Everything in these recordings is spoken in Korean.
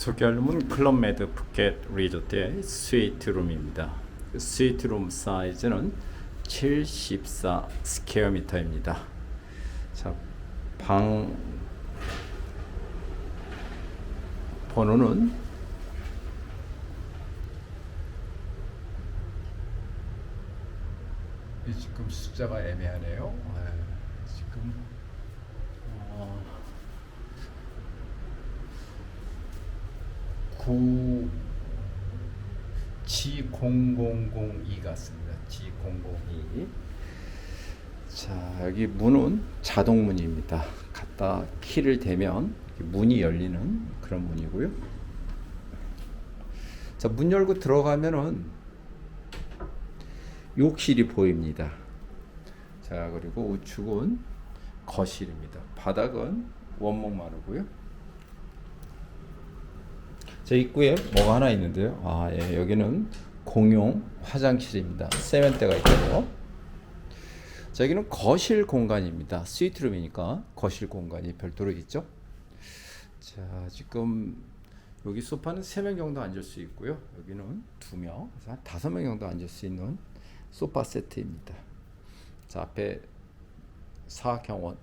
소개할 룸은 클럽메드 푸켓 리조트의 스위트룸입니다. 스위트룸 사이즈는 74 스퀘어미터입니다. 자, 방 번호는 이 지금 숫자가 애매하네요. 네, 지금 9 G0002 같습니다. G002. 자, 여기 문은 자동 문입니다. 갖다 키를 대면 문이 열리는 그런 문이고요. 자, 문 열고 들어가면은 욕실이 보입니다. 자, 그리고 우측은 거실입니다. 바닥은 원목 마루고요. 저 입구에 뭐가 하나 있는데요. 아, 예, 여기는 공용 화장실입니다. 세면대가 있고요. 자, 여기는 거실 공간입니다. 스위트룸이니까 거실 공간이 별도로 있죠. 자, 지금 여기 소파는 3명 정도 앉을 수 있고요. 여기는 2명, 그래서 한 5명 정도 앉을 수 있는 소파 세트입니다. 자, 앞에 사각형 원,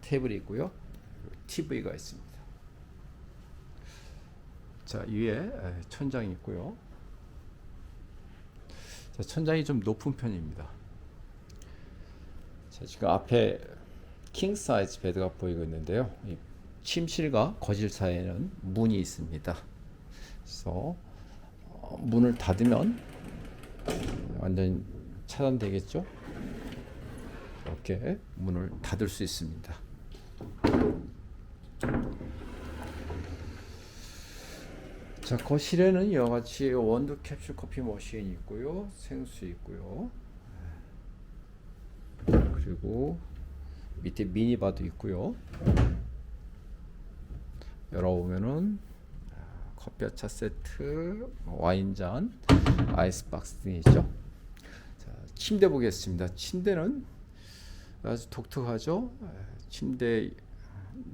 테이블이 있고요. TV가 있습니다. 자 위에 에, 천장이 있고요. 자 천장이 좀 높은 편입니다. 자 지금 앞에 킹 사이즈 베드가 보이고 있는데요. 이 침실과 거실 사이에는 문이 있습니다. 그래서 어, 문을 닫으면 완전 차단되겠죠. 이렇게 문을 닫을 수 있습니다. 자, 거실에는 이와 같이 원두 캡슐 커피 머신이 있고요. 생수 있고요. 그리고 밑에 미니바도 있고요. 열어보면은 아, 커피차 세트, 와인잔, 아이스박스 등이 있죠. 자, 침대 보겠습니다. 침대는 아주 독특하죠. 아, 침대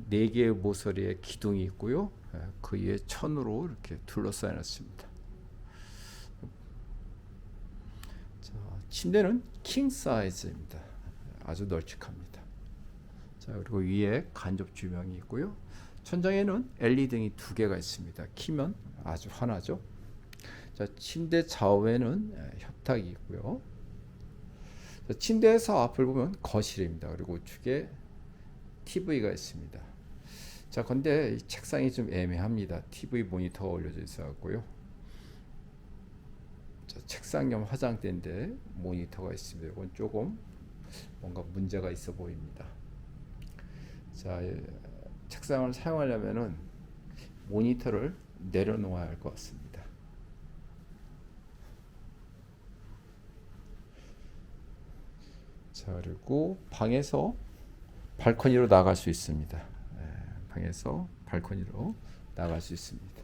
네 개의 모서리에 기둥이 있고요. 예, 그 위에 천으로 이렇게 둘러싸여 놨습니다. 자, 침대는 킹 사이즈입니다. 아주 널찍합니다. 자, 그리고 위에 간접 조명이 있고요. 천장에는 LED 등이 두 개가 있습니다. 키면 아주 환하죠. 자, 침대 좌우에는 예, 협탁이 있고요. 자, 침대에서 앞을 보면 거실입니다. 그리고 우측에 TV가 있습니다. 자, 근데 이 책상이 좀 애매합니다. TV 모니터가 올려져 있어갖고요. 자, 책상 겸 화장대인데 모니터가 있습니다. 이건 조금 뭔가 문제가 있어 보입니다. 자, 예, 책상을 사용하려면은 모니터를 내려놓아야 할 것 같습니다. 자, 그리고 방에서 발코니로 나갈 수 있습니다. 예, 방에서 발코니로 나갈 수 있습니다.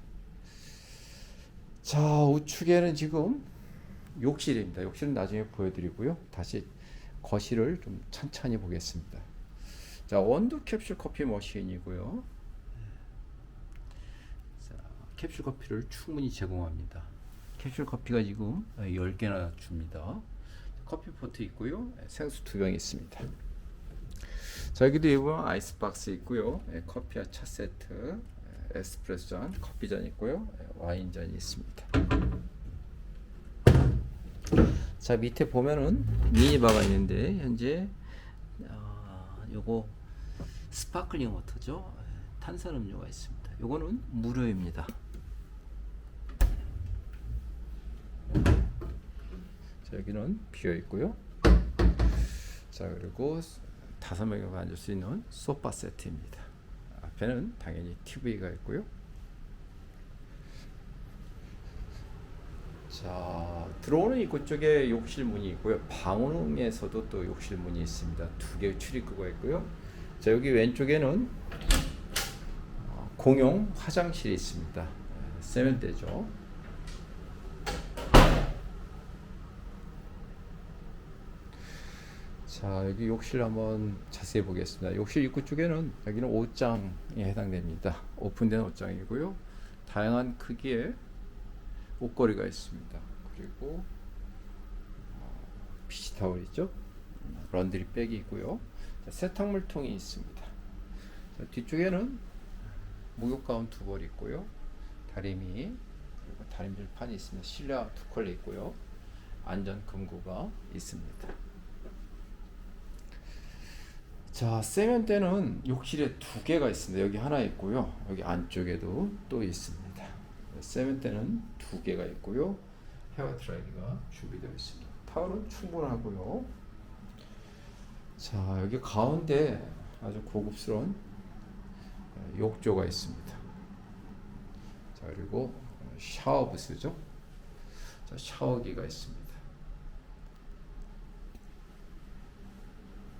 자, 우측에는 지금 욕실입니다. 욕실은 나중에 보여드리고요. 다시 거실을 좀 천천히 보겠습니다. 자, 원두 캡슐 커피 머신이고요. 자, 캡슐 커피를 충분히 제공합니다. 캡슐 커피가 지금 10개나 줍니다. 커피 포트 있고요. 생수 두 병 있습니다. 자 여기도 이번 아이스박스 있고요. 예, 커피와 차 세트, 예, 에스프레소 잔, 커피 잔 있고요. 예, 와인 잔이 있습니다. 자 밑에 보면은 미니바가 있는데 현재 어, 요거 스파클링 워터죠. 예, 탄산음료가 있습니다. 요거는 무료입니다. 자 여기는 비어 있고요. 자 그리고 다섯 명이 앉을 수 있는 소파 세트입니다. 앞에는 당연히 TV가 있고요. 자 들어오는 입구 쪽에 욕실 문이 있고요. 방음에서도 또 욕실 문이 있습니다. 두 개의 출입구가 있고요. 자 여기 왼쪽에는 어, 공용 화장실이 있습니다. 세면대죠. 자 여기 욕실 한번 자세히 보겠습니다. 욕실 입구 쪽에는 여기는 옷장에 해당됩니다. 오픈된 옷장이고요. 다양한 크기의 옷걸이가 있습니다. 그리고 피치 타월 있죠? 런드리 백이 있고요. 자, 세탁물 통이 있습니다. 자, 뒤쪽에는 목욕 가운 두 벌 있고요. 다리미 그리고 다림질 판이 있습니다. 실내 두 컬러 있고요. 안전 금고가 있습니다. 자, 세면대는 욕실에 두 개가 있습니다. 여기 하나 있고요. 여기 안쪽에도 또 있습니다. 세면대는 두 개가 있고요. 헤어 드라이기가 준비되어 있습니다. 타월은 충분하고요. 자, 여기 가운데 아주 고급스러운 욕조가 있습니다. 자, 그리고 샤워 부스죠. 자, 샤워기가 있습니다.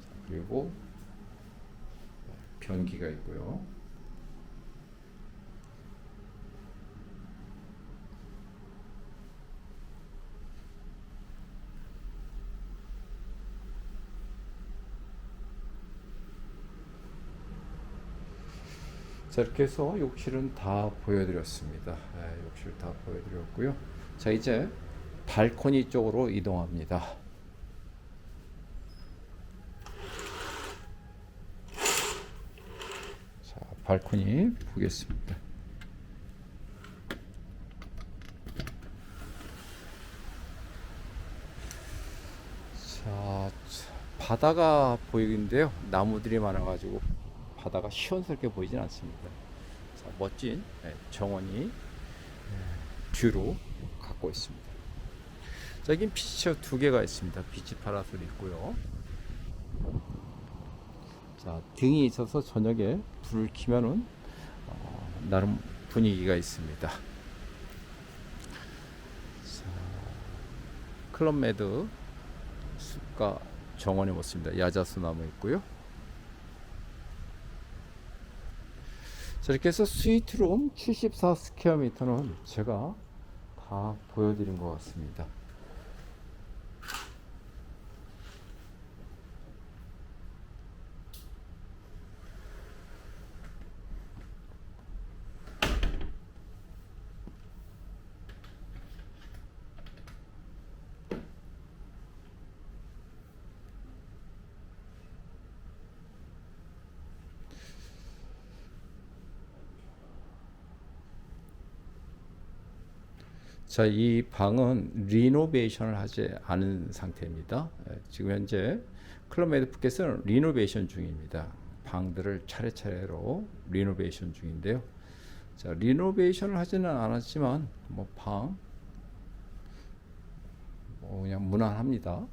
자, 그리고 변기가 있고요. 자 이렇게 해서 욕실은 다 보여드렸습니다. 네, 욕실 다 보여드렸고요. 자 이제 발코니 쪽으로 이동합니다. 자 발코니 보겠습니다. 자 바다가 보이는데요. 나무들이 많아가지고 바다가 시원스럽게 보이진 않습니다. 자, 멋진 네, 정원이 네, 뒤로 갖고 있습니다. 자, 여긴 피치체어 두 개가 있습니다. 비치 파라솔이 있고요. 자, 등이 있어서 저녁에 불을 켜면은 어, 나름 분위기가 있습니다. 자, 클럽메드 숲과 정원의 모습입니다. 야자수 나무 있고요. 자, 이렇게 해서 스위트룸 74 스퀘어 미터는 제가 다 보여드린 것 같습니다. 자, 이 방은 리노베이션을 하지 않은 상태입니다. 예, 지금 현재 클럽메이드 푸켓은 리노베이션 중입니다. 방들을 차례차례로 리노베이션 중인데요. 자, 리노베이션을 하지는 않았지만 뭐 방, 뭐 그냥 무난합니다.